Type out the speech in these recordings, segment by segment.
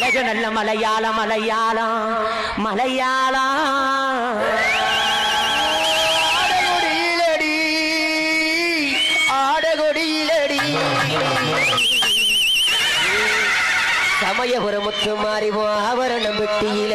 அழகு நல்ல மலையாளம் மலையாளம் மலையாளம். ஆடகொடியிலடி ஆடகொடியிலடி. சமயபுரம் முத்து மாறிவோம் ஆவரணம் வெட்டியில.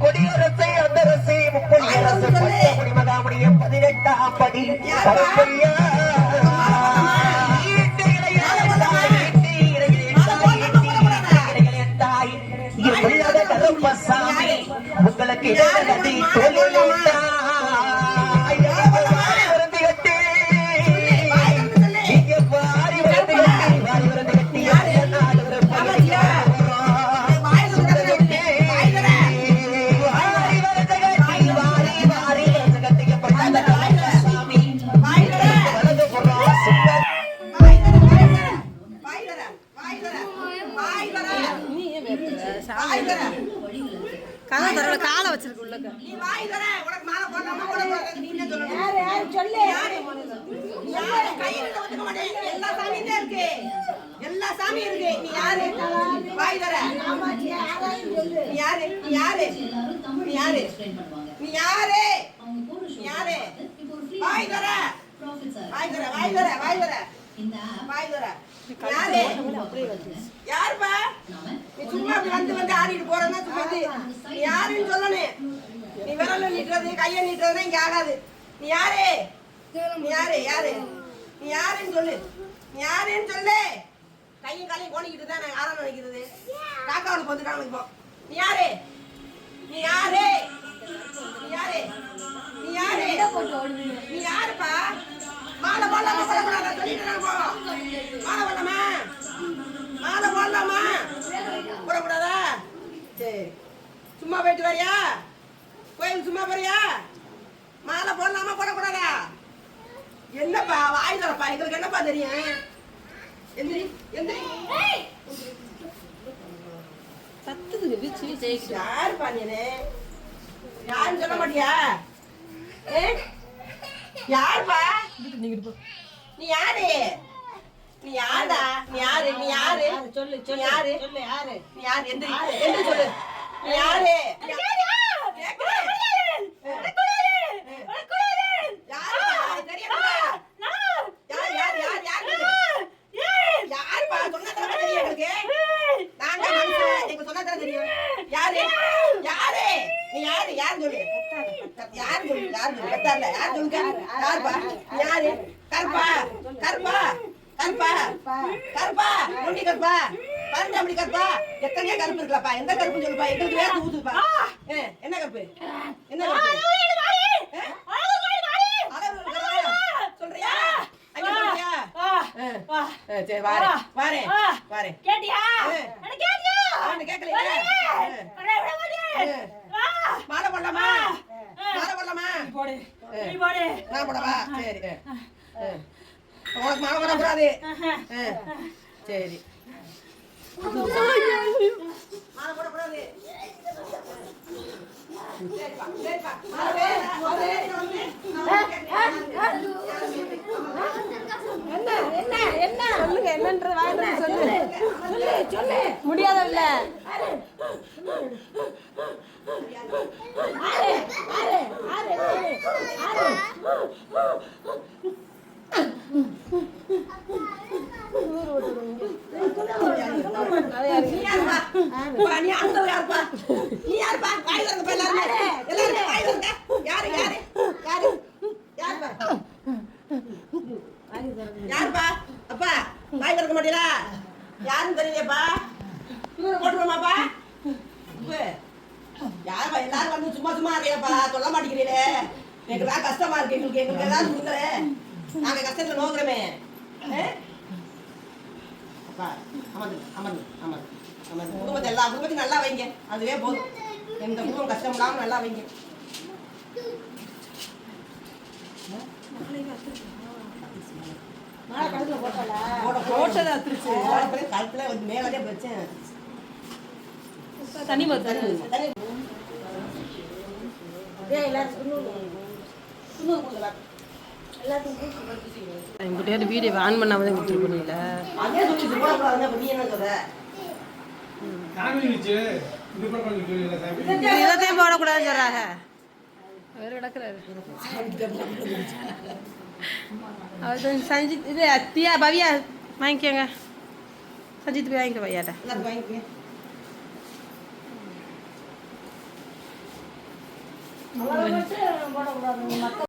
கொடியரசை அந்தரசை முப்பொழியரசு பச்சமுடி மகாமுடிய பதினெட்டாம் படி கருப்பையா உங்களுக்கு கதை தரல காலை வச்சிருக்கு உள்ளக்க. யாரு யாரு சொல்லு. யாரு? கையில ஒத்துக்க மாட்டேன். எல்லா சாமியும் இருக்கு. எல்லா சாமியும் இருக்கு. நீ யாரு? வாய் தர. நீ யாரு? நீ யாரு? நீ யாரு? நீ யாரு? நீ யாரு? வாய் தர. வாய் தர வாய் தர வாய் தர. வாய் தர. யாரு? யாருப்பா? சும்மா வந்து வந்து ஆடிட்டு போறேன்னா சும்மா நீ யாருன்னு சொல்லணும். நீ விரல நீட்டுறது கையை நீட்டுறது இங்க ஆகாது. நீ யாரு? நீ யாரு? யாரு? நீ யாருன்னு சொல்லு. நீ யாருன்னு சொல்லு. கையும் காலையும் கோணிக்கிட்டு தான் நான் ஆரம் நினைக்கிறது காக்காவுக்கு வந்துட்டாங்க இப்போ நீ யாரு நீ யாரு நீ யாரு நீ யாரு நீ யாருப்பா மாலை போடலாமா போடக்கூடாதா சொல்லிட்டு நான் போவோம் மாலை போடலாமா மாலை போடலாமா போடக்கூடாதா சரி சும்மா போயிட்டு வரியா? கோயில் சும்மா போறியா? மாலை போடலாமா? போடக்கூடாதா? என்னப்பா வாய் தரப்பா எங்களுக்கு என்னப்பா தெரியும்? எந்திரி எந்திரி. சத்துக்கு வீச்சு யாருப்பா நீனு யாருன்னு சொல்ல மாட்டியா? ஏ? யாருப்பா? நீ யாரு? நீ யாருடா? நீ யாரு? நீ யாரு? சொல்லு சொல்லு யாரு? சொல்லு யாரு? நீ யாரு? எந்திரி எந்திரி சொல்லு. யாரு யாரு? கருப்பா? கருப்பா? கருப்பா? கருப்பா? கருப்பா? பரண்டாமணி கருப்பா? எத்தனையோ கருப்பு இருக்குல்லப்பா. எந்த கருப்புன்னு சொல்லுப்பா. எங்களுக்கு ஊத்துதுப்பா. ஏ, என்ன கருப்பு? என்ன கருப்பு? சொல்றியா? சரி வாரேன். வாரேன். வாரேன். கேட்டியா? மாலை போடலாமா? மாலை போடலாமா? போடு. நான் போடவா? சரி. உனக்கு மாலை போடக்கூடாது. சரி. என்ன முடியாத ஆறு ஆறு ஆறு ஆறு ஆறு அப்பா, நீ யாருப்பா? நீ யாருப்பா? வாய் திறங்கப்பா எல்லாருமே. எல்லாருமே வாய் திறங்க. யாரு, யாரு? யாரு? யாருப்பா? யாருப்பா? அப்பா, வாய் திறக்க மாட்டீங்களா? யாருன்னு தெரியலையேப்பா? தூர போட்டுருவோமாப்பா? உப்பு. யாருப்பா? எல்லாரும் வந்து சும்மா சும்மா இருக்கீங்கப்பா. சொல்ல மாட்டேங்கிறீங்களே. எங்களுக்கு தான் கஷ்டமா இருக்கு எங்களுக்கு எங்களுக்கு ஏதாவது. நாங்க கஷ்டத்துல நோக்குறோமே? அப்பா, அமர்ந்து, அமர்ந்து, அமர்ந்து, அமர்ந்து. குடும்பத்தை எல்லா குடும்பத்தையும் நல்லா வைங்க. அதுவே போதும். எந்த குடும்பம் கஷ்டம் இல்லாம நல்லா வைங்க. தண்ணி. எங்கிட்ட வீடியோ ஆன் பண்ணாம கொடுத்துட்டு இதத்தையும் போடக்கூடாதுன்னு சொல்றாங்க வேறு கிடக்குறாரு. அவர் சஞ்சித் இது அத்தியா பவியா வாங்கிக்கோங்க. சஞ்சித் போய் வாங்கிக்க பையாட்ட. போடக்கூடாது